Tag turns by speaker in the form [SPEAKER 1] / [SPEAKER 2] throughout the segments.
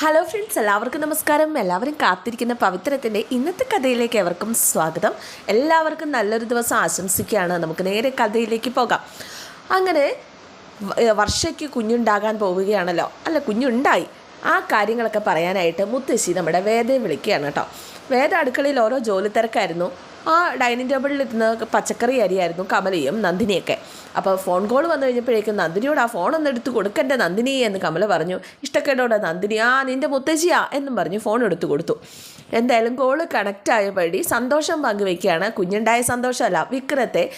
[SPEAKER 1] Hello friends എല്ലാവർക്കും നമസ്കാരം. എല്ലാവരും കാത്തിരിക്കുന്ന പവിത്രത്തിന്റെ ഇന്നത്തെ കഥയിലേക്ക് എവർക്കും സ്വാഗതം. എല്ലാവർക്കും നല്ലൊരു ദിവസം ആശംസിക്കുകയാണ്. നമുക്ക് നേരെ കഥയിലേക്ക് പോകാം. അങ്ങനെ വർഷയ്ക്ക് കുഞ്ഞുണ്ടാകാൻ പോവുകയാണല്ലോ. അല്ല കുഞ്ഞുണ്ടായി. ആ കാര്യങ്ങളൊക്കെ പറയാനായിട്ട് മുത്തശ്ശി നമ്മുടെ വേദയെ വിളിക്കുകയാണ് കേട്ടോ. വേദ അടുക്കളയിൽ ഓരോ ജോലി തിരക്കായിരുന്നു ആ ഡൈനിങ് ടേബിളിൽ ഇരുന്ന് പച്ചക്കറി അരിയായിരുന്നു കമലയും നന്ദിനിയൊക്കെ. അപ്പോൾ ഫോൺ കോൾ വന്നു കഴിഞ്ഞപ്പോഴേക്കും നന്ദിനിയോട് ആ ഫോൺ ഒന്ന് എടുത്ത് കൊടുക്കണ്ടേ നന്ദിനി എന്ന് കമല പറഞ്ഞു. ഇഷ്ടക്കേടോടെ നന്ദിനി. ആ നിന്റെ മുത്തശ്ശിയാ എന്നും പറഞ്ഞു ഫോൺ എടുത്തു കൊടുത്തു. എന്തായാലും കോൾ കണക്റ്റ് ആയ വഴി സന്തോഷം പങ്കുവയ്ക്കുകയാണ്. കുഞ്ഞുണ്ടായ സന്തോഷമല്ല വിക്രത്തെ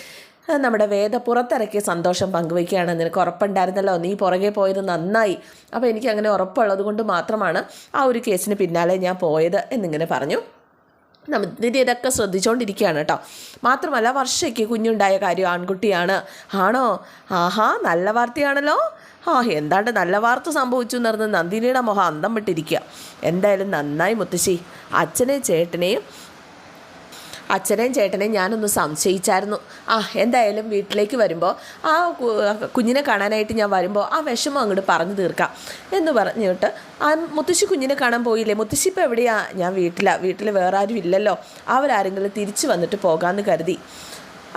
[SPEAKER 1] നമ്മുടെ വേദ പുറത്തിറക്കിയ സന്തോഷം പങ്കുവയ്ക്കുകയാണ്. നിനക്ക് ഉറപ്പുണ്ടായിരുന്നല്ലോ നീ പുറകെ പോയത് നന്നായി. അപ്പോൾ എനിക്ക് അങ്ങനെ ഉറപ്പുള്ളത് കൊണ്ട് മാത്രമാണ് ആ ഒരു കേസിന് പിന്നാലെ ഞാൻ പോയത് എന്നിങ്ങനെ പറഞ്ഞു. നന്ദിനി ഇതൊക്കെ ശ്രദ്ധിച്ചുകൊണ്ടിരിക്കുകയാണ് കേട്ടോ മാത്രമല്ല വർഷയ്ക്ക് കുഞ്ഞുണ്ടായ കാര്യം ആൺകുട്ടിയാണ്. ആണോ? ആഹാ നല്ല വാർത്തയാണല്ലോ. ആ എന്താണ്ട് നല്ല വാർത്ത സംഭവിച്ചു എന്ന് പറഞ്ഞ് നന്ദിനിയുടെ മുഖം അന്തം വിട്ടിരിക്കുക. എന്തായാലും നന്നായി മുത്തശ്ശി. അച്ഛനെയും ചേട്ടനെയും അച്ഛനെയും ചേട്ടനെയും ഞാനൊന്ന് സംശയിച്ചായിരുന്നു. ആ എന്തായാലും വീട്ടിലേക്ക് വരുമ്പോൾ ആ കുഞ്ഞിനെ കാണാനായിട്ട് ഞാൻ വരുമ്പോൾ ആ വിഷമം അങ്ങോട്ട് പറഞ്ഞു തീർക്കാം. എന്ന് പറഞ്ഞിട്ട് ആ മുത്തശ്ശി കുഞ്ഞിനെ കാണാൻ പോയില്ലേ? മുത്തശ്ശി ഇപ്പോൾ എവിടെയാ? ഞാൻ വീട്ടിലാണ് വീട്ടിൽ വേറെ ആരും ഇല്ലല്ലോ. അവരാരെങ്കിലും തിരിച്ചു വന്നിട്ട് പോകാമെന്ന് കരുതി.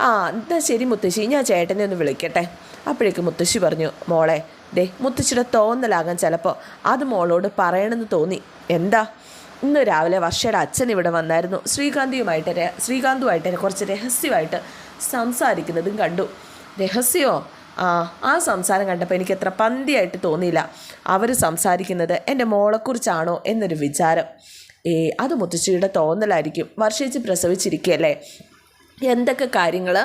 [SPEAKER 1] ആ എന്താ ശരി മുത്തശ്ശി. ഞാൻ ചേട്ടനെ ഒന്ന് വിളിക്കട്ടെ. അപ്പോഴേക്കും മുത്തശ്ശി പറഞ്ഞു മോളെ ദേ മുത്തശ്ശിയുടെ തോന്നലാകാൻ ചിലപ്പോൾ അത് മോളോട് പറയണമെന്ന് തോന്നി. എന്താ? ഇന്ന് രാവിലെ വർഷയുടെ അച്ഛൻ ഇവിടെ വന്നായിരുന്നു. ശ്രീകാന്തിയുമായിട്ട് ശ്രീകാന്തുമായിട്ട് കുറച്ച് രഹസ്യമായിട്ട് സംസാരിക്കുന്നതും കണ്ടു. രഹസ്യമോ ആ ആ സംസാരം കണ്ടപ്പോൾ എനിക്ക് എത്ര പന്തിയായിട്ട് തോന്നിയില്ല. അവർ സംസാരിക്കുന്നത് എന്റെ മോളെക്കുറിച്ചാണോ എന്നൊരു വിചാരം. ഏ അത് മുത്തശ്ശിയുടെ തോന്നലായിരിക്കും. വർഷിച്ച് പ്രസവിച്ചിരിക്കുകയല്ലേ? എന്തൊക്കെ കാര്യങ്ങൾ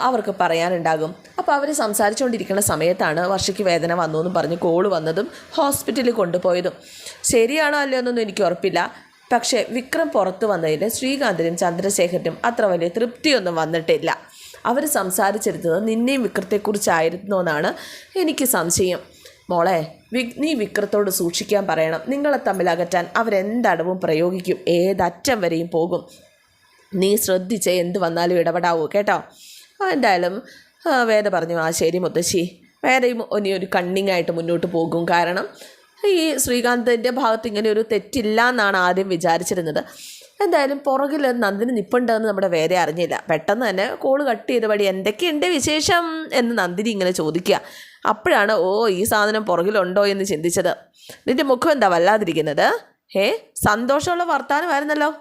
[SPEAKER 1] അവർക്ക് പറയാനുണ്ടാകും? അപ്പോൾ അവർ സംസാരിച്ചുകൊണ്ടിരിക്കുന്ന സമയത്താണ് വർഷയ്ക്ക് വേദന വന്നു എന്ന് പറഞ്ഞ് കോൾ വന്നതും ഹോസ്പിറ്റലിൽ കൊണ്ടുപോയതും. ശരിയാണോ അല്ലയോ എന്നൊന്നും എനിക്ക് ഉറപ്പില്ല. പക്ഷേ വിക്രം പുറത്തു വന്നതിൽ ശ്രീകാന്തിനും ചന്ദ്രശേഖരനും അത്ര വലിയ തൃപ്തിയൊന്നും വന്നിട്ടില്ല. അവർ സംസാരിച്ചെടുത്തത് നിന്നെയും വിക്രത്തെക്കുറിച്ചായിരുന്നു എന്നാണ് എനിക്ക് സംശയം. മോളെ വിഗ്നി വിക്രത്തോട് സൂക്ഷിക്കാൻ പറയണം. നിങ്ങളെ തമ്മിൽ അകറ്റാൻ അവരെന്തടവും പ്രയോഗിക്കും. ഏതറ്റം വരെയും പോകും. നീ ശ്രദ്ധിച്ച് എന്ത് വന്നാലും ഇടപെടാവൂ കേട്ടോ? എന്തായാലും വേദ പറഞ്ഞു ആ ശരി മുത്തശ്ശി. വേറെയും ഇനി ഒരു കണ്ണിങ് ആയിട്ട് മുന്നോട്ട് പോകും. കാരണം ഈ ശ്രീകാന്തിന്റെ ഭാഗത്ത് ഇങ്ങനെ ഒരു തെറ്റില്ല എന്നാണ് ആദ്യം വിചാരിച്ചിരുന്നത്. എന്തായാലും പുറകിൽ നന്ദിനി നിപ്പുണ്ടെന്ന് നമ്മുടെ വേറെ അറിഞ്ഞില്ല. പെട്ടെന്ന് തന്നെ കോൾ കട്ട് ചെയ്ത വഴി എന്തൊക്കെയുണ്ട് വിശേഷം എന്ന് നന്ദിനി ഇങ്ങനെ ചോദിക്കുക. അപ്പോഴാണ് ഓ ഈ സാധനം പുറകിലുണ്ടോ എന്ന് ചിന്തിച്ചത്. നിന്റെ മുഖം എന്താ വല്ലാതിരിക്കുന്നത്? ഏ സന്തോഷമുള്ള വർത്തമാനമായിരുന്നല്ലോ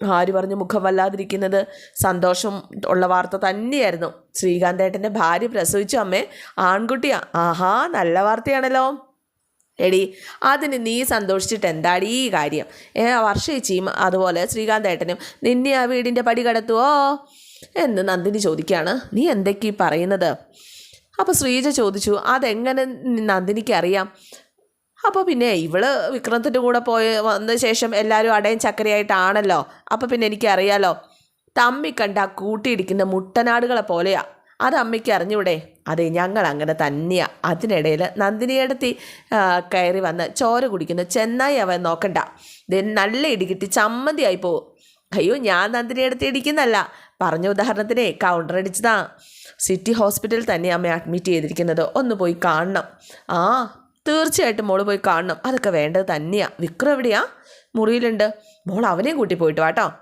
[SPEAKER 1] ആര് പറഞ്ഞു മുഖം വല്ലാതിരിക്കുന്നത്? സന്തോഷം ഉള്ള വാർത്ത തന്നെയായിരുന്നു. ശ്രീകാന്തേട്ടന്റെ ഭാര്യ പ്രസവിച്ചു അമ്മേ. ആൺകുട്ടിയാ. ആഹാ നല്ല വാർത്തയാണല്ലോ. എടി അതിന് നീ സന്തോഷിച്ചിട്ട് എന്താടി ഈ കാര്യം? ഏ വർഷേച്ചിയും അതുപോലെ ശ്രീകാന്തേട്ടനും നിന്നെ ആ വീടിന്റെ പടി കടത്തുവോ? എന്ന് നന്ദിനി ചോദിക്കുകയാണ്. നീ എന്തൊക്കെ ഈ പറയുന്നത്? അപ്പോൾ ശ്രീജ ചോദിച്ചു അതെങ്ങനെ നന്ദിനിക്ക് അറിയാം? അപ്പോൾ പിന്നെ ഇവൾ വിക്രമത്തിന്റെ കൂടെ പോയ വന്ന ശേഷം എല്ലാവരും അടയും ചക്കരയായിട്ടാണല്ലോ. അപ്പോൾ പിന്നെ എനിക്കറിയാലോ തമ്മി കണ്ട കൂട്ടിയിടിക്കുന്ന മുട്ടനാടുകളെ പോലെയാ. അത് അമ്മയ്ക്ക് അറിഞ്ഞൂടെ? അതെ ഞങ്ങൾ അങ്ങനെ തന്നെയാണ് അതിനിടയിൽ നന്ദിനിയടത്തി കയറി വന്ന് ചോര കുടിക്കുന്നു. ചെന്നായി അവൻ നോക്കണ്ട. ദെൻ നല്ല ഇടികിട്ടി ചമ്മന്തിയായി പോവും. അയ്യോ ഞാൻ നന്ദിനിയടുത്ത് ഇടിക്കുന്നല്ല. പറഞ്ഞ ഉദാഹരണത്തിന് കൗണ്ടർ അടിച്ചതാ. സിറ്റി ഹോസ്പിറ്റലിൽ തന്നെ അമ്മ അഡ്മിറ്റ് ചെയ്തിരിക്കുന്നത്. ഒന്ന് പോയി കാണണം. ആ തീർച്ചയായിട്ടും മോൾ പോയി കാണണം. അതൊക്കെ വേണ്ടത് തന്നെയാണ് വിക്രം എവിടെയാ? മുറിയിലുണ്ട്. മോൾ അവനെയും കൂട്ടി പോയിട്ട് വാട്ടോ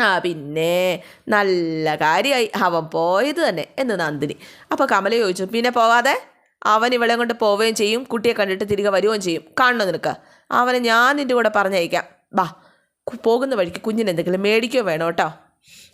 [SPEAKER 1] ആ പിന്നെ നല്ല കാര്യമായി അവൻ പോയത് തന്നെ എന്ന് നന്ദിനി. അപ്പോൾ കമല ചോദിച്ചു പിന്നെ പോവാതെ? അവൻ ഇവളെ കൊണ്ട് പോവുകയും ചെയ്യും കുട്ടിയെ കണ്ടിട്ട് തിരികെ വരികയും ചെയ്യും. കാണണോ നിനക്ക്? അവനെ ഞാൻ നിന്റെ കൂടെ പറഞ്ഞയക്കാം. ബാ പോകുന്ന വഴിക്ക് കുഞ്ഞിന് എന്തെങ്കിലും മേടിക്കുകയോ വേണോ കേട്ടോ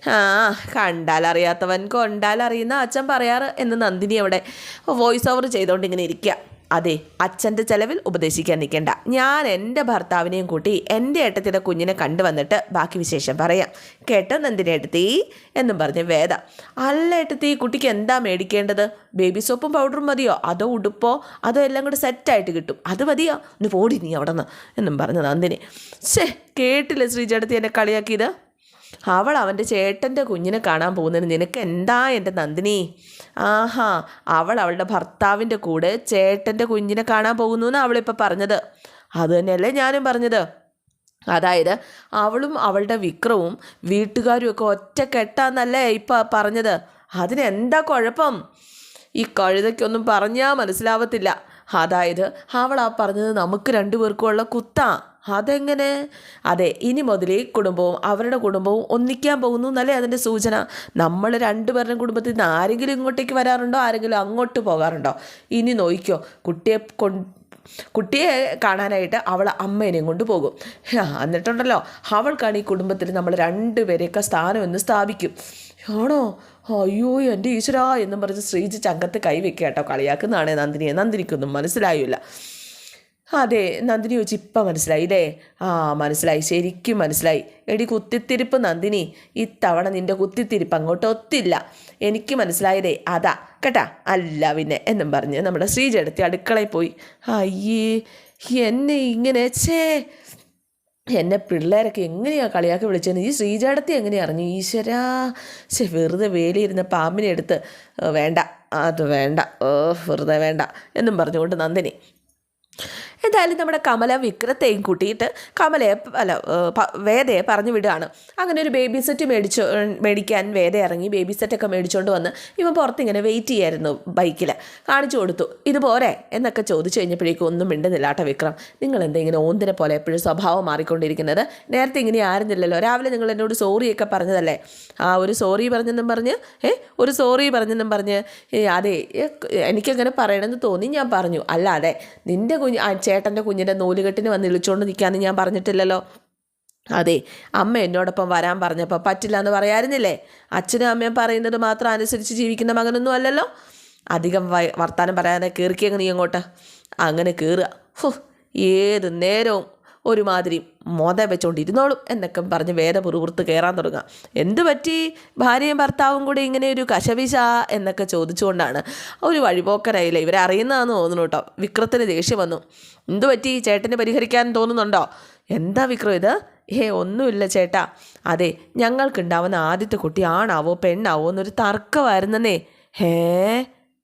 [SPEAKER 1] ആ കണ്ടാലറിയാത്തവൻ കൊണ്ടാലറിയുന്ന അച്ഛൻ പറയാറ് എന്ന് നന്ദിനി അവിടെ വോയിസ് ഓവർ ചെയ്തുകൊണ്ട് ഇങ്ങനെ ഇരിക്കുക അതെ അച്ഛന്റെ ചെലവിൽ ഉപദേശിക്കാൻ നിൽക്കേണ്ട. ഞാൻ എന്റെ ഭർത്താവിനെയും കൂട്ടി എന്റെ ഏട്ടത്തിന്റെ കുഞ്ഞിനെ കണ്ടുവന്നിട്ട് ബാക്കി വിശേഷം പറയാം. കേട്ടോ നന്ദിനേട്ടത്തി എന്നും പറഞ്ഞ് വേദ. അല്ല ഏട്ടത്തി കുട്ടിക്ക് എന്താ മേടിക്കേണ്ടത്? ബേബി സോപ്പും പൗഡറും മതിയോ? അതോ ഉടുപ്പോ? അതോ എല്ലാം കൂടെ സെറ്റായിട്ട് കിട്ടും? അത് മതിയോ? ഒന്ന് പോടി നീ അവിടെ നിന്ന് എന്നും പറഞ്ഞു നന്ദിനി. ശേ കേട്ടില്ല ശ്രീചേട്ടത്തി എന്നെ കളിയാക്കിയത്? അവൾ അവന്റെ ചേട്ടന്റെ കുഞ്ഞിനെ കാണാൻ പോകുന്നതിന് നിനക്ക് എന്താ എന്റെ നന്ദിനി? ആഹാ അവൾ അവളുടെ ഭർത്താവിന്റെ കൂടെ ചേട്ടന്റെ കുഞ്ഞിനെ കാണാൻ പോകുന്നു എന്ന് അവളിപ്പോൾ പറഞ്ഞത്. അത് തന്നെയല്ലേ ഞാനും പറഞ്ഞത്. അതായത് അവളും അവളുടെ വിക്രവും വീട്ടുകാരും ഒക്കെ ഒറ്റ കെട്ടാന്നല്ലേ ഇപ്പം പറഞ്ഞത്. അതിനെന്താ കുഴപ്പം? ഈ കഴുതയ്ക്കൊന്നും പറഞ്ഞാൽ മനസ്സിലാവത്തില്ല. അതായത് അവൾ പറഞ്ഞത് നമുക്ക് രണ്ടുപേർക്കുമുള്ള കുത്താ. അതെങ്ങനെ? അതെ ഇനി മുതൽ കുടുംബവും അവരുടെ കുടുംബവും ഒന്നിക്കാൻ പോകുന്നു എന്നല്ലേ അതിന്റെ സൂചന. നമ്മൾ രണ്ടുപേരുടെ കുടുംബത്തിൽ നിന്ന് ആരെങ്കിലും ഇങ്ങോട്ടേക്ക് വരാറുണ്ടോ? ആരെങ്കിലും അങ്ങോട്ട് പോകാറുണ്ടോ? ഇനി നോയിക്കോ കുട്ടിയെ കൊ കുട്ടിയെ കാണാനായിട്ട് അവൾ അമ്മേനെയും കൊണ്ട് പോകും. എന്നിട്ടുണ്ടല്ലോ അവൾക്കാണ് ഈ കുടുംബത്തിൽ നമ്മൾ രണ്ടുപേരെയൊക്കെ സ്ഥാനം ഒന്ന് സ്ഥാപിക്കും. ആണോ? അയ്യോ എന്റെ ഈശ്വരാ എന്നും പറഞ്ഞ് ശ്രീജി ചങ്കത്ത് കൈവെക്കുക കേട്ടോ. കളിയാക്കുന്നതാണേ നന്ദിനിയെ നന്ദിനിക്കൊന്നും മനസ്സിലായില്ല. അതെ നന്ദിനി ചോദിച്ചു ഇപ്പം മനസ്സിലായി അല്ലേ ആ മനസ്സിലായി. ശരിക്കും മനസ്സിലായി. എടി കുത്തിത്തിരിപ്പ് നന്ദിനി. ഇത്തവണ നിന്റെ കുത്തിത്തിരിപ്പ് അങ്ങോട്ട് ഒത്തില്ല. എനിക്ക് മനസ്സിലായതേ അതാ. കേട്ടാ? അല്ല പിന്നെ എന്നും പറഞ്ഞ് നമ്മുടെ ശ്രീജ എടുത്ത് അടുക്കളയിൽ പോയി. അയ്യേ എന്നെ ഇങ്ങനെ ഛേ. എന്നെ പിള്ളേരൊക്കെ എങ്ങനെയാണ് കളിയാക്കി വിളിച്ചത് ഈ ശ്രീജാടത്തി എങ്ങനെയാണ് അറിഞ്ഞു? ഈശ്വരാ ശരി വെറുതെ വേലിയിരുന്ന പാമ്പിനെ എടുത്ത് "ഏ, വേണ്ട അത് വേണ്ട ഓ വെറുതെ വേണ്ട എന്നും പറഞ്ഞുകൊണ്ട് നന്ദിനി. എന്തായാലും നമ്മുടെ കമല വിക്രത്തെയും കൂട്ടിയിട്ട് കമലയെ അല്ല വേദയെ പറഞ്ഞു വിടുകയാണ്. അങ്ങനെ ഒരു ബേബി സെറ്റ് മേടിച്ചു മേടിക്കാൻ വേദ ഇറങ്ങി ബേബി സെറ്റൊക്കെ മേടിച്ചുകൊണ്ട് വന്ന് ഇവൻ പുറത്തിങ്ങനെ വെയിറ്റ് ചെയ്യായിരുന്നു ബൈക്കിൽ കാണിച്ചു കൊടുത്തു. ഇതുപോലെ എന്നൊക്കെ ചോദിച്ചു കഴിഞ്ഞപ്പോഴേക്കും ഒന്നും മിണ്ടുന്നില്ല കേട്ടോ വിക്രം. നിങ്ങൾ എന്താ ഇങ്ങനെ ഓന്തിനെ പോലെ എപ്പോഴും സ്വഭാവം മാറിക്കൊണ്ടിരിക്കുന്നത്? നേരത്തെ ഇങ്ങനെ ആയിരുന്നില്ലല്ലോ. രാവിലെ നിങ്ങൾ എന്നോട് സോറിയൊക്കെ പറഞ്ഞതല്ലേ? ആ ഒരു സോറി പറഞ്ഞെന്നും പറഞ്ഞ് ഏ ഒരു സോറി പറഞ്ഞെന്നും പറഞ്ഞ് അതെ എനിക്കങ്ങനെ പറയണമെന്ന് തോന്നി ഞാൻ പറഞ്ഞു. അല്ലാതെ നിന്റെ കുഞ്ഞ് ചേട്ടന്റെ കുഞ്ഞിന്റെ നൂലുകെട്ടിന് വന്ന് ഇളിച്ചുകൊണ്ട് നിൽക്കാമെന്ന് ഞാൻ പറഞ്ഞിട്ടില്ലല്ലോ. അതെ അമ്മ എന്നോടൊപ്പം വരാൻ പറഞ്ഞപ്പോൾ പറ്റില്ല എന്ന് പറയാറുന്നില്ലേ? അച്ഛനും അമ്മയും പറയുന്നത് മാത്രം അനുസരിച്ച് ജീവിക്കുന്ന മകനൊന്നും അല്ലല്ലോ? അധികം വർത്താനം പറയാതെ കയറിക്കങ്ങ് നീ അങ്ങോട്ട്. അങ്ങനെ കയറുക ഹോ ഏത് നേരവും. ഒരുമാതിരി മോത വെച്ചോണ്ടിരുന്നോളും എന്നൊക്കെ പറഞ്ഞ് വേദ പുറപുറത്ത് കയറാൻ തുടങ്ങുക എന്ത് പറ്റി? ഭാര്യയും ഭർത്താവും കൂടി ഇങ്ങനെ ഒരു കശവിശ എന്നൊക്കെ ചോദിച്ചുകൊണ്ടാണ് ഒരു വഴിപോക്കരായില്ല? ഇവരെ അറിയുന്നതാണെന്ന് തോന്നുന്നു കേട്ടോ. വിക്രത്തിന് ദേഷ്യം വന്നു. എന്ത് പറ്റി? ചേട്ടന് പരിഹരിക്കാൻ തോന്നുന്നുണ്ടോ? എന്താ വിക്രം ഇത്? ഏ ഒന്നുമില്ല ചേട്ടാ. അതെ ഞങ്ങൾക്കുണ്ടാവുന്ന ആദ്യത്തെ കുട്ടി ആണാവോ പെണ്ണാവോ എന്നൊരു തർക്കമായിരുന്നേ ഹേ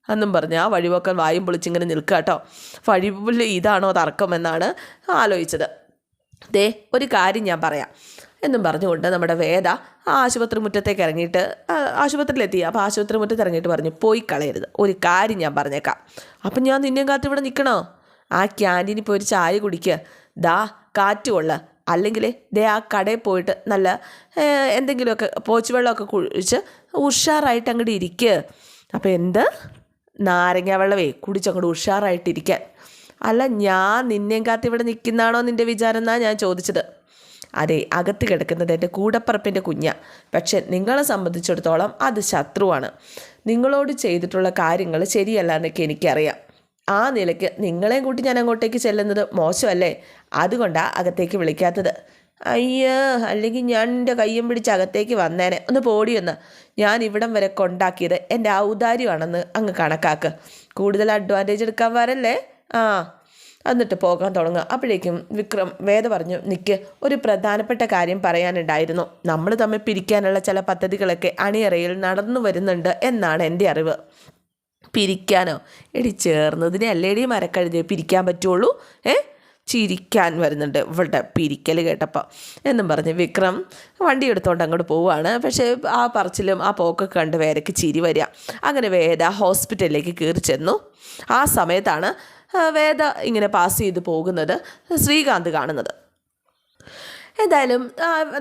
[SPEAKER 1] എന്നും പറഞ്ഞ് ആ വഴിപോക്കൻ വായും പൊളിച്ചിങ്ങനെ നിൽക്കുക കേട്ടോ. വഴിപുള്ളി ഇതാണോ തർക്കം എന്നാണ് ആലോചിച്ചത്. ദേ ഒരു കാര്യം ഞാൻ പറയാം. എന്നും പറഞ്ഞുകൊണ്ട് നമ്മുടെ വേദ ആ ആശുപത്രി മുറ്റത്തേക്ക് ഇറങ്ങിയിട്ട് ആശുപത്രിയിലെത്തി. അപ്പോൾ ആശുപത്രി മുറ്റത്ത് ഇറങ്ങിയിട്ട് പറഞ്ഞു പോയി കളയരുത്. ഒരു കാര്യം ഞാൻ പറഞ്ഞേക്കാം. അപ്പം ഞാൻ നിന്നെയും കാത്ത് ഇവിടെ നിൽക്കണോ? ആ ക്യാന്റീനിൽ പോയി ഒരു ചായ കുടിക്കുക ദാ കാറ്റ് കൊള്ള. അല്ലെങ്കിൽ ദേ ആ കടയിൽ പോയിട്ട് നല്ല എന്തെങ്കിലുമൊക്കെ പോച്ച് വെള്ളമൊക്കെ കുഴിച്ച് ഉഷാറായിട്ട് അങ്ങോട്ട് ഇരിക്കുക അപ്പോൾ എന്ത്? നാരങ്ങ വെള്ളമേ കുടിച്ചങ്ങോട്ട് ഉഷാറായിട്ടിരിക്കാൻ. അല്ല ഞാൻ നിന്നെയും കാത്ത് ഇവിടെ നിൽക്കുന്നതാണോ നിന്റെ വിചാരം എന്നാണ് ഞാൻ ചോദിച്ചത്. അതെ അകത്ത് കിടക്കുന്നത് എന്റെ കൂടപ്പറപ്പിന്റെ കുഞ്ഞ. പക്ഷെ നിങ്ങളെ സംബന്ധിച്ചിടത്തോളം അത് ശത്രുവാണ്. നിങ്ങളോട് ചെയ്തിട്ടുള്ള കാര്യങ്ങൾ ശരിയല്ല എന്നൊക്കെ എനിക്കറിയാം. ആ നിലയ്ക്ക് നിങ്ങളെയും കൂട്ടി ഞാൻ അങ്ങോട്ടേക്ക് ചെല്ലുന്നത് മോശമല്ലേ? അതുകൊണ്ടാണ് അകത്തേക്ക് വിളിക്കാത്തത്. അയ്യോ അല്ലെങ്കിൽ ഞാൻ എന്റെ കയ്യും പിടിച്ച് അകത്തേക്ക് വന്നേനെ. ഒന്ന് പോടിയൊന്ന് ഞാൻ ഇവിടം വരെ കൊണ്ടാക്കിയത് എന്റെ ഔദാര്യമാണെന്ന് അങ്ങ് കണക്കാക്ക്. കൂടുതൽ അഡ്വാന്റേജ് എടുക്കാൻ വരല്ലേ? ആ എന്നിട്ട് പോകാൻ തുടങ്ങുക. അപ്പോഴേക്കും വിക്രം വേദ പറഞ്ഞു നിൽക്ക് ഒരു പ്രധാനപ്പെട്ട കാര്യം പറയാനുണ്ടായിരുന്നു. നമ്മൾ തമ്മിൽ പിരിക്കാനുള്ള ചില പദ്ധതികളൊക്കെ അണിയറയിൽ നടന്നു വരുന്നുണ്ട് എന്നാണ് എന്റെ അറിവ്. പിരിക്കാനോ? എടി ചേർന്നതിനെ അല്ലേടി മരക്കഴുതി? പിരിക്കാൻ പറ്റുള്ളൂ? ഏ? ചിരിക്കാൻ വരുന്നുണ്ട് ഇവളുടെ പിരിക്കൽ കേട്ടപ്പോൾ എന്നും പറഞ്ഞ് വിക്രം വണ്ടി എടുത്തുകൊണ്ട് അങ്ങോട്ട് പോവുകയാണ് പക്ഷേ ആ പറച്ചിലും ആ പോക്കൊക്കെ കണ്ട് വേദയ്ക്ക് ചിരി വരിക. അങ്ങനെ വേദ ഹോസ്പിറ്റലിലേക്ക് കയറി ചെന്നു. ആ സമയത്താണ് വേദ ഇങ്ങനെ പാസ് ചെയ്ത് പോകുന്നത് ശ്രീകാന്ത് കാണുന്നത്. എന്തായാലും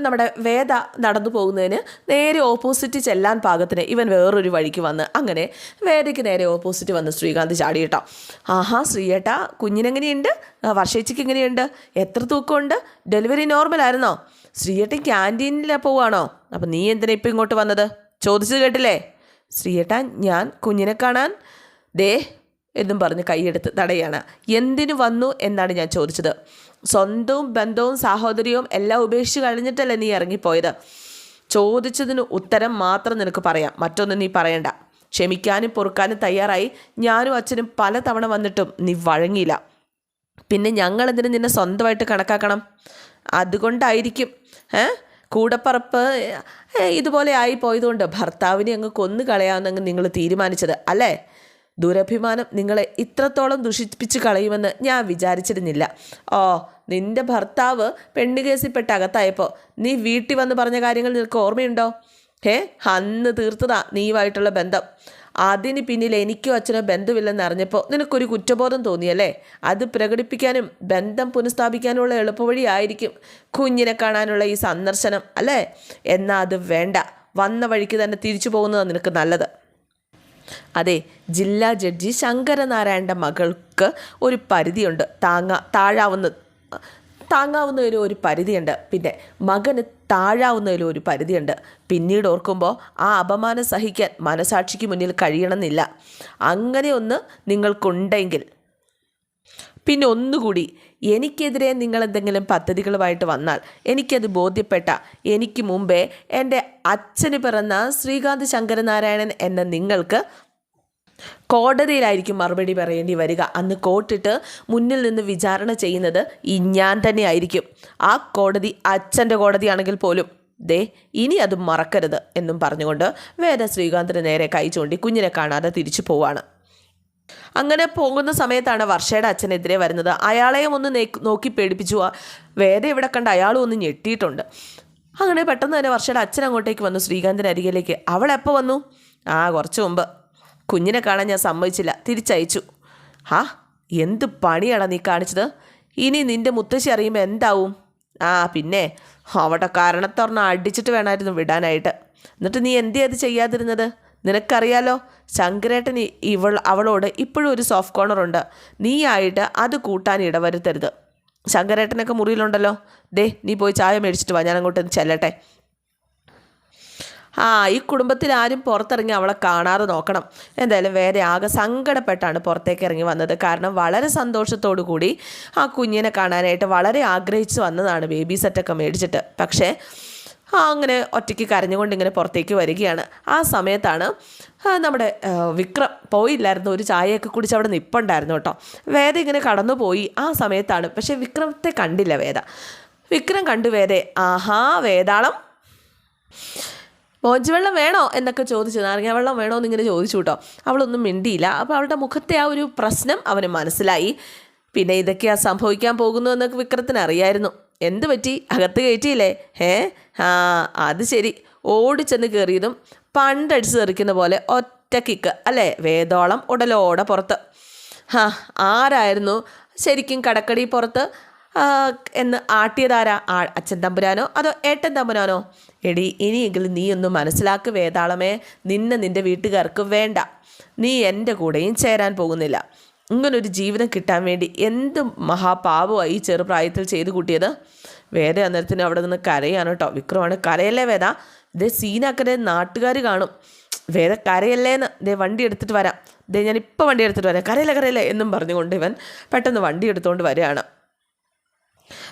[SPEAKER 1] നമ്മുടെ വേദ നടന്നു പോകുന്നതിന് നേരെ ഓപ്പോസിറ്റ് ചെല്ലാൻ പാകത്തിന് ഇവൻ വേറൊരു വഴിക്ക് വന്ന് അങ്ങനെ വേദയ്ക്ക് നേരെ ഓപ്പോസിറ്റ് വന്ന് ശ്രീകാന്ത് ചാടി കേട്ടോ ആഹാ ശ്രീയേട്ട കുഞ്ഞിനെങ്ങനെയുണ്ട് വർഷേച്ചയ്ക്ക് എങ്ങനെയുണ്ട്? എത്ര തൂക്കമുണ്ട്? ഡെലിവറി നോർമൽ ആയിരുന്നോ? ശ്രീയേട്ടൻ ക്യാന്റീനിൽ പോവാണോ അപ്പം നീ എന്തിനാ ഇപ്പം ഇങ്ങോട്ട് വന്നത്? ചോദിച്ചത് കേട്ടില്ലേ? ശ്രീയേട്ടാ ഞാൻ കുഞ്ഞിനെ കാണാൻ. ദേ എന്നും പറഞ്ഞ് കൈയെടുത്ത് തടയാണ്. എന്തിനു വന്നു എന്നാണ് ഞാൻ ചോദിച്ചത്. സ്വന്തവും ബന്ധവും സാഹോദര്യവും എല്ലാം ഉപേക്ഷിച്ച് കഴിഞ്ഞിട്ടല്ലേ നീ ഇറങ്ങിപ്പോയത്? ചോദിച്ചതിന് ഉത്തരം മാത്രം നിനക്ക് പറയാം. മറ്റൊന്നും നീ പറയണ്ട. ക്ഷമിക്കാനും പൊറുക്കാനും തയ്യാറായി ഞാനും അച്ഛനും പല തവണ വന്നിട്ടും നീ വഴങ്ങിയില്ല. പിന്നെ ഞങ്ങൾ എന്തിനു നിന്നെ സ്വന്തമായിട്ട് കണക്കാക്കണം? അതുകൊണ്ടായിരിക്കും ഏ? കൂടപ്പറപ്പ് ഇതുപോലെ ആയി പോയതുകൊണ്ട് ഭർത്താവിനെ അങ്ങ് കൊന്നു കളയാമെന്നങ്ങ് നിങ്ങൾ തീരുമാനിച്ചത് അല്ലേ? ദുരഭിമാനം നിങ്ങളെ ഇത്രത്തോളം ദുഷിപ്പിച്ച് കളയുമെന്ന് ഞാൻ വിചാരിച്ചിരുന്നില്ല. ഓ നിന്റെ ഭർത്താവ് പെണ്ണ് കേസിൽപ്പെട്ട് അകത്തായപ്പോൾ നീ വീട്ടിൽ വന്ന് പറഞ്ഞ കാര്യങ്ങൾ നിനക്ക് ഓർമ്മയുണ്ടോ? ഏ അന്ന് തീർത്തതാ നീയുമായിട്ടുള്ള ബന്ധം. അതിന് പിന്നിൽ എനിക്കോ അച്ഛനോ ബന്ധമില്ലെന്ന് അറിഞ്ഞപ്പോൾ നിനക്കൊരു കുറ്റബോധം തോന്നിയല്ലേ? അത് പ്രകടിപ്പിക്കാനും ബന്ധം പുനഃസ്ഥാപിക്കാനുമുള്ള എളുപ്പവഴിയായിരിക്കും കുഞ്ഞിനെ കാണാനുള്ള ഈ സന്ദർശനം അല്ലേ? എന്നാൽ അത് വേണ്ട. വന്ന വഴിക്ക് തന്നെ തിരിച്ചു പോകുന്നതാണ് നിനക്ക് നല്ലത്. അതെ ജില്ലാ ജഡ്ജി ശങ്കരനാരായണന്റെ മകൾക്ക് ഒരു പരിധിയുണ്ട്. താങ്ങ താഴാവുന്ന താങ്ങാവുന്നതിലും ഒരു പരിധിയുണ്ട്. പിന്നെ മകന് താഴാവുന്നതിലും ഒരു പരിധിയുണ്ട്. പിന്നീട് ഓർക്കുമ്പോൾ ആ അപമാനം സഹിക്കാൻ മനസാക്ഷിക്ക് മുന്നിൽ കഴിയണമെന്നില്ല. അങ്ങനെ ഒന്ന് നിങ്ങൾക്കുണ്ടെങ്കിൽ പിന്നെ ഒന്നുകൂടി എനിക്കെതിരെ നിങ്ങൾ എന്തെങ്കിലും പദ്ധതികളുമായിട്ട് വന്നാൽ എനിക്കത് ബോധ്യപ്പെട്ട എനിക്ക് മുമ്പേ എന്റെ അച്ഛന് പിറന്ന ശ്രീകാന്ത് ശങ്കരനാരായണൻ എന്ന നിങ്ങൾക്ക് കോടതിയിലായിരിക്കും മറുപടി പറയേണ്ടി വരിക. അന്ന് കോട്ടിട്ട് മുന്നിൽ നിന്ന് വിചാരണ ചെയ്യുന്നത് ഈ ഞാൻ തന്നെ ആയിരിക്കും ആ കോടതി അച്ഛന്റെ കോടതിയാണെങ്കിൽ പോലും ദേ ഇനി അത് മറക്കരുത് എന്നും പറഞ്ഞുകൊണ്ട് വേദ ശ്രീകാന്തിന് നേരെ കൈ ചൂണ്ടി കുഞ്ഞിനെ കാണാതെ തിരിച്ചു പോവാണ്. അങ്ങനെ പോകുന്ന സമയത്താണ് വർഷയുടെ അച്ഛനെതിരെ വരുന്നത്. അയാളെയും ഒന്ന് നോക്കി പേടിപ്പിച്ചു. വേദ ഇവിടെ കണ്ട് അയാളും ഒന്ന് ഞെട്ടിയിട്ടുണ്ട്. അങ്ങനെ പെട്ടെന്ന് തന്നെ വർഷയുടെ അച്ഛൻ അങ്ങോട്ടേക്ക് വന്നു. ശ്രീകാന്തിന്റെ അരികിലേക്ക് അവൾ എപ്പോൾ വന്നു? ആ കുറച്ച് മുമ്പ്. കുഞ്ഞിനെ കാണാൻ ഞാൻ സമ്മതിച്ചില്ല. തിരിച്ചയച്ചു. ആ എന്ത് പണിയാടാ നീ കാണിച്ചത്? ഇനി നിന്റെ മുത്തശ്ശി അറിയുമ്പോൾ എന്താവും? ആ പിന്നെ അവിടെ കാരണത്തോർണം അടിച്ചിട്ട് വേണമായിരുന്നു വിടാനായിട്ട്. എന്നിട്ട് നീ എന്തേ അത് ചെയ്യാതിരുന്നത്? നിനക്കറിയാലോ ശങ്കരേട്ടൻ ഇവൾ അവളോട് ഇപ്പോഴും ഒരു സോഫ്റ്റ് കോർണർ ഉണ്ട്. നീയായിട്ട് അത് കൂട്ടാൻ ഇടവരുത്തരുത്. ശങ്കരേട്ടനൊക്കെ മുറിയിലുണ്ടല്ലോ. ദേ നീ പോയി ചായ മേടിച്ചിട്ട് വാ ഞാൻ അങ്ങോട്ട് ചെല്ലട്ടെ. ആ ഈ കുടുംബത്തിൽ ആരും പുറത്തിറങ്ങി അവളെ കാണാതെ നോക്കണം. എന്തായാലും വേറെ ആകെ സങ്കടപ്പെട്ടാണ് പുറത്തേക്ക് ഇറങ്ങി വന്നത്. കാരണം വളരെ സന്തോഷത്തോടു കൂടി ആ കുഞ്ഞിനെ കാണാനായിട്ട് വളരെ ആഗ്രഹിച്ചു വന്നതാണ് ബേബി സെറ്റൊക്കെ മേടിച്ചിട്ട്. പക്ഷേ അങ്ങനെ ഒറ്റയ്ക്ക് കരഞ്ഞുകൊണ്ട് ഇങ്ങനെ പുറത്തേക്ക് വരികയാണ്. ആ സമയത്താണ് നമ്മുടെ വിക്രം പോയില്ലായിരുന്നു. ഒരു ചായയൊക്കെ കുടിച്ച് അവിടെ നിപ്പുണ്ടായിരുന്നു കേട്ടോ. വേദ ഇങ്ങനെ കടന്നു പോയി ആ സമയത്താണ് പക്ഷേ വിക്രമത്തെ കണ്ടില്ല വേദ. വിക്രം കണ്ടു വേദേ ആഹാ വേദാളം. മോഞ്ച് വെള്ളം വേണോ? എന്നൊക്കെ ചോദിച്ചു. നാരങ്ങ വെള്ളം വേണോ? എന്നിങ്ങനെ ചോദിച്ചു കേട്ടോ. അവളൊന്നും മിണ്ടിയില്ല. അപ്പോൾ അവളുടെ മുഖത്തെ ആ ഒരു പ്രശ്നം അവന് മനസ്സിലായി. പിന്നെ ഇതൊക്കെയാണ് സംഭവിക്കാൻ പോകുന്നു എന്നൊക്കെ വിക്രത്തിന് അറിയായിരുന്നു. എന്ത് പറ്റി? അകത്ത് കയറ്റിയില്ലേ? ഏ ആ അത് ശരി. ഓടിച്ചെന്ന് കയറിയതും പണ്ടടിച്ച് തെറിക്കുന്ന പോലെ ഒറ്റ കിക്ക് അല്ലേ? വേദോളം ഉടലോടെ പുറത്ത്. ഹാ ആരായിരുന്നു ശരിക്കും കടക്കടി പുറത്ത്? എന്ന് ആട്ടിയതാരാ? ആ അച്ഛൻ തമ്പുരാനോ? അതോ ഏട്ടൻ തമ്പുരാനോ? എടി ഇനിയെങ്കിലും നീ ഒന്ന് മനസ്സിലാക്ക് വേതാളമേ നിന്നെ നിന്റെ വീട്ടുകാർക്ക് വേണ്ട. നീ എന്റെ കൂടെയും ചേരാൻ പോകുന്നില്ല. ഇങ്ങനൊരു ജീവിതം കിട്ടാൻ വേണ്ടി എന്ത് മഹാപാപമായി ഈ ചെറുപ്രായത്തിൽ ചെയ്തു കൂട്ടിയത്? വേദ അന്നേരത്തിന് അവിടെ നിന്ന് കരയാണ് കേട്ടോ. വിക്രമാണ്. കരയല്ലേ വേദ? ഇതേ സീനാക്കരെ നാട്ടുകാർ കാണും. വേദ കരയല്ലേന്ന് ദേ വണ്ടി എടുത്തിട്ട് വരാം. ദേ ഞാൻ ഇപ്പോൾ വണ്ടി എടുത്തിട്ട് വരാം. കരയില്ല കരയില്ല എന്നും പറഞ്ഞുകൊണ്ട് ഇവൻ പെട്ടെന്ന് വണ്ടി എടുത്തുകൊണ്ട് വരികയാണ്.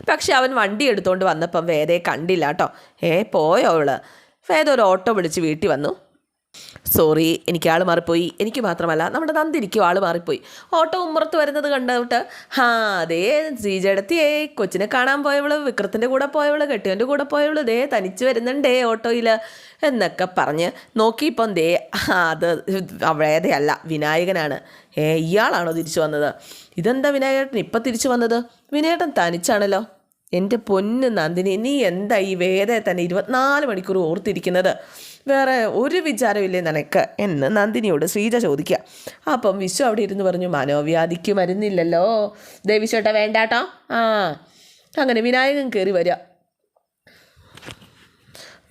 [SPEAKER 1] പക്ഷെ അവൻ വണ്ടി എടുത്തുകൊണ്ട് വന്നപ്പം വേദയെ കണ്ടില്ല കേട്ടോ. ഏ പോയോ അവൾ? വേദ ഒരു ഓട്ടോ വിളിച്ച് വീട്ടിൽ വന്നു. സോറി എനിക്ക് ആൾ മാറിപ്പോയി. എനിക്ക് മാത്രമല്ല നമ്മുടെ നന്ദിനിക്കും ആൾ മാറിപ്പോയി. ഓട്ടോ ഉമ്മറത്ത് വരുന്നത് കണ്ടിട്ട്? ഹാ അതേ ശ്രീജടത്തിയേ കൊച്ചിനെ കാണാൻ പോയവൾ വിക്രത്തിന്റെ കൂടെ പോയവൾ കെട്ടിയവന്റെ കൂടെ പോയവൾ ദേ തനിച്ച് വരുന്നുണ്ടേ ഓട്ടോയിൽ എന്നൊക്കെ പറഞ്ഞ് നോക്കിയപ്പം ദേ അത് അവളേതയല്ല വിനായകനാണ്. ഏ ഇയാളാണോ തിരിച്ചു വന്നത്? ഇതെന്താ വിനായകൻ ഇപ്പം തിരിച്ചു വന്നത്? വിനായകേട്ടൻ തനിച്ചാണല്ലോ. എന്റെ പൊന്ന് നന്ദിനി നീ എന്താ ഈ വേദയെ തന്നെ ഇരുപത്തിനാല് മണിക്കൂർ ഓർത്തിരിക്കുന്നത്? വേറെ ഒരു വിചാരമില്ലേ നിനക്ക്? എന്ന് നന്ദിനിയോട് ശ്രീജ ചോദിക്കുക. അപ്പം വിശ്വ അവിടെ ഇരുന്ന് പറഞ്ഞു മനോവ്യാധിക്ക് മരുന്നില്ലല്ലോ. ദേ വിശ്വട്ട വേണ്ടാട്ടോ. ആ അങ്ങനെ വിനായകൻ കയറി വരിക.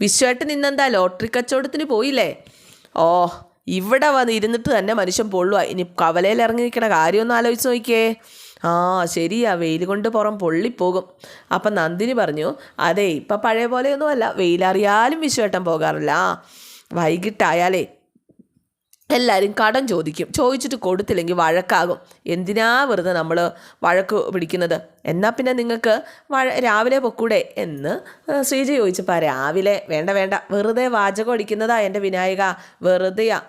[SPEAKER 1] വിശ്വേട്ടൻ ഇന്നെന്താ ലോട്ടറി കച്ചവടത്തിന് പോയില്ലേ? ഓ ഇവിടെ വന്ന് ഇരുന്നിട്ട് തന്നെ മനുഷ്യൻ പൊള്ളുക ഇനി കവലയിൽ ഇറങ്ങി നിൽക്കണ കാര്യമൊന്നും ആലോചിച്ച് നോക്കിയേ. ആ ശരിയാ വെയിൽ കൊണ്ട് പുറം പൊള്ളിപ്പോകും. അപ്പം നന്ദിനി പറഞ്ഞു അതെ ഇപ്പം പഴയ പോലെയൊന്നുമല്ല വെയിലറിയാലും വിശ്വേട്ടൻ പോകാറില്ല. വൈകിട്ടായാലേ എല്ലാവരും കടം ചോദിക്കും. ചോദിച്ചിട്ട് കൊടുത്തില്ലെങ്കിൽ വഴക്കാകും. എന്തിനാ വെറുതെ നമ്മൾ വഴക്ക് പിടിക്കുന്നത്? എന്നാൽ പിന്നെ നിങ്ങൾക്ക് വഴ രാവിലെ പൊക്കൂടെ? എന്ന് ശ്രീജ ചോദിച്ചപ്പോൾ രാവിലെ വേണ്ട വേണ്ട വെറുതെ വാചകം അടിക്കുന്നതാ എന്റെ വിനായക വെറുതെയാ.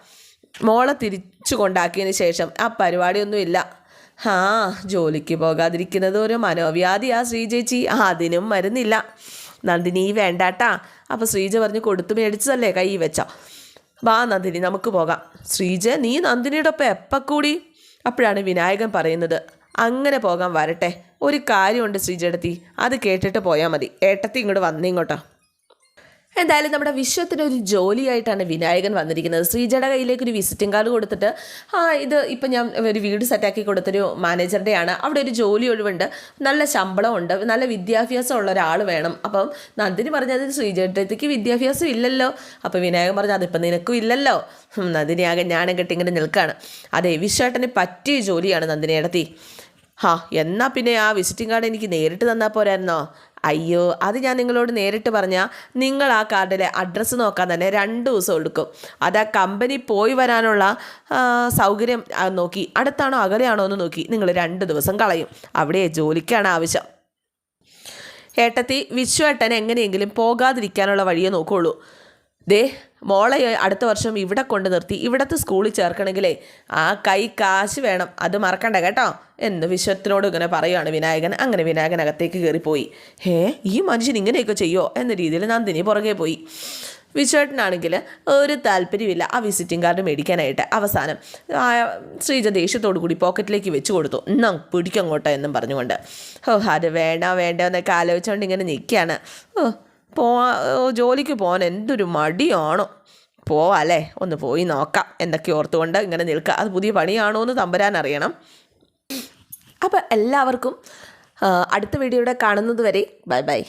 [SPEAKER 1] മോളെ തിരിച്ചു കൊണ്ടാക്കിയതിന് ശേഷം ആ പരിപാടിയൊന്നും ഇല്ല ആ ജോലിക്ക് പോകാതിരിക്കുന്നത് ഒരു മനോവ്യാധിയാ ശ്രീജേച്ചി അതിനും മരുന്നില്ല. നന്ദിനി വേണ്ടാട്ടാ. അപ്പോൾ ശ്രീജ പറഞ്ഞ് കൊടുത്തു മേടിച്ചതല്ലേ കൈ വെച്ചോ. വാ നന്ദിനി നമുക്ക് പോകാം. ശ്രീജ നീ നന്ദിനിയുടെ ഒപ്പം എപ്പം അപ്പോഴാണ് വിനായകൻ പറയുന്നത്. അങ്ങനെ പോകാൻ വരട്ടെ. ഒരു കാര്യമുണ്ട് ശ്രീജേടത്തി അത് കേട്ടിട്ട് പോയാൽ മതി. ഏട്ടത്തി ഇങ്ങോട്ട് വന്നിങ്ങോട്ടോ എന്തായാലും നമ്മുടെ വിശ്വത്തിന് ഒരു ജോലിയായിട്ടാണ് വിനായകൻ വന്നിരിക്കുന്നത്. ശ്രീജയുടെ കയ്യിലേക്ക് ഒരു വിസിറ്റിംഗ് കാർഡ് കൊടുത്തിട്ട് ആ ഇത് ഇപ്പം ഞാൻ ഒരു വീട് സെറ്റാക്കി കൊടുത്തൊരു മാനേജറുടെയാണ് അവിടെ ഒരു ജോലി ഒഴിവുണ്ട്. നല്ല ശമ്പളമുണ്ട്. നല്ല വിദ്യാഭ്യാസം ഉള്ള ഒരാൾ വേണം. അപ്പം നന്ദിനി പറഞ്ഞത് ശ്രീജേട്ടത്തേക്ക് വിദ്യാഭ്യാസം ഇല്ലല്ലോ. അപ്പം വിനായകൻ പറഞ്ഞു അതിപ്പം നിനക്കും ഇല്ലല്ലോ. നന്ദിനിയാകെ ഞാനും കെട്ടി ഇങ്ങനെ നിൽക്കുകയാണ് അതെ വിശ്വേട്ടന് പറ്റിയ ജോലിയാണ് നന്ദിനി ഇടത്തി ഹാ എന്നാൽ പിന്നെ ആ വിസിറ്റിംഗ് കാർഡ് എനിക്ക് നേരിട്ട് തന്നാൽ പോരായിരുന്നോ? അയ്യോ അത് ഞാൻ നിങ്ങളോട് നേരിട്ട് പറഞ്ഞാൽ നിങ്ങൾ ആ കാർഡിലെ അഡ്രസ്സ് നോക്കാൻ തന്നെ രണ്ട് ദിവസം എടുക്കും. അത് ആ കമ്പനി പോയി വരാനുള്ള സൗകര്യം നോക്കി. അടുത്താണോ അകലെയാണോ എന്ന് നോക്കി. നിങ്ങൾ രണ്ട് ദിവസം കളയും. അവിടെ ജോലിക്കാണ് ആവശ്യം. ഏട്ടത്തി വിശ്വേട്ടൻ എങ്ങനെയെങ്കിലും പോകാതിരിക്കാനുള്ള വഴിയെ നോക്കുള്ളൂ. ദേ മോളെ അടുത്ത വർഷം ഇവിടെ കൊണ്ട് നിർത്തി ഇവിടത്തെ സ്കൂളിൽ ചേർക്കണമെങ്കിലേ ആ കൈ കാശ് വേണം. അത് മറക്കണ്ട കേട്ടോ. എന്ന് വിശ്വത്തിനോട് ഇങ്ങനെ പറയുകയാണ് വിനായകൻ. അങ്ങനെ വിനായകൻ അകത്തേക്ക് കയറിപ്പോയി. ഹേ ഈ മനുഷ്യൻ ഇങ്ങനെയൊക്കെ ചെയ്യോ? എന്ന രീതിയിൽ നന്ദിനി പുറകെ പോയി. വിശ്വേട്ടനാണെങ്കിൽ ഒരു താല്പര്യമില്ല ആ വിസിറ്റിംഗ് കാർഡ് മേടിക്കാനായിട്ട്. അവസാനം ശ്രീജ ദേഷ്യത്തോടു കൂടി പോക്കറ്റിലേക്ക് വെച്ച് കൊടുത്തു. എന്നാ പിടിക്കങ്ങോട്ടോ എന്നും പറഞ്ഞുകൊണ്ട്. ഓ അത് വേണ്ട വേണ്ട എന്നൊക്കെ ആലോചിച്ചുകൊണ്ട് ഇങ്ങനെ നിൽക്കുകയാണ്. ഓ പോ ജോലിക്ക് പോകാൻ എന്തൊരു മടിയാണോ. പോവാല്ലേ ഒന്ന് പോയി നോക്കാം എന്തൊക്കെ ഓർത്തുകൊണ്ട് ഇങ്ങനെ നിൽക്കുക അത് പുതിയ പണിയാണോ എന്ന് തമ്പരാൻ അറിയണം. അപ്പോൾ എല്ലാവർക്കും അടുത്ത വീഡിയോയുടെ കാണുന്നത് വരെ ബൈ ബൈ.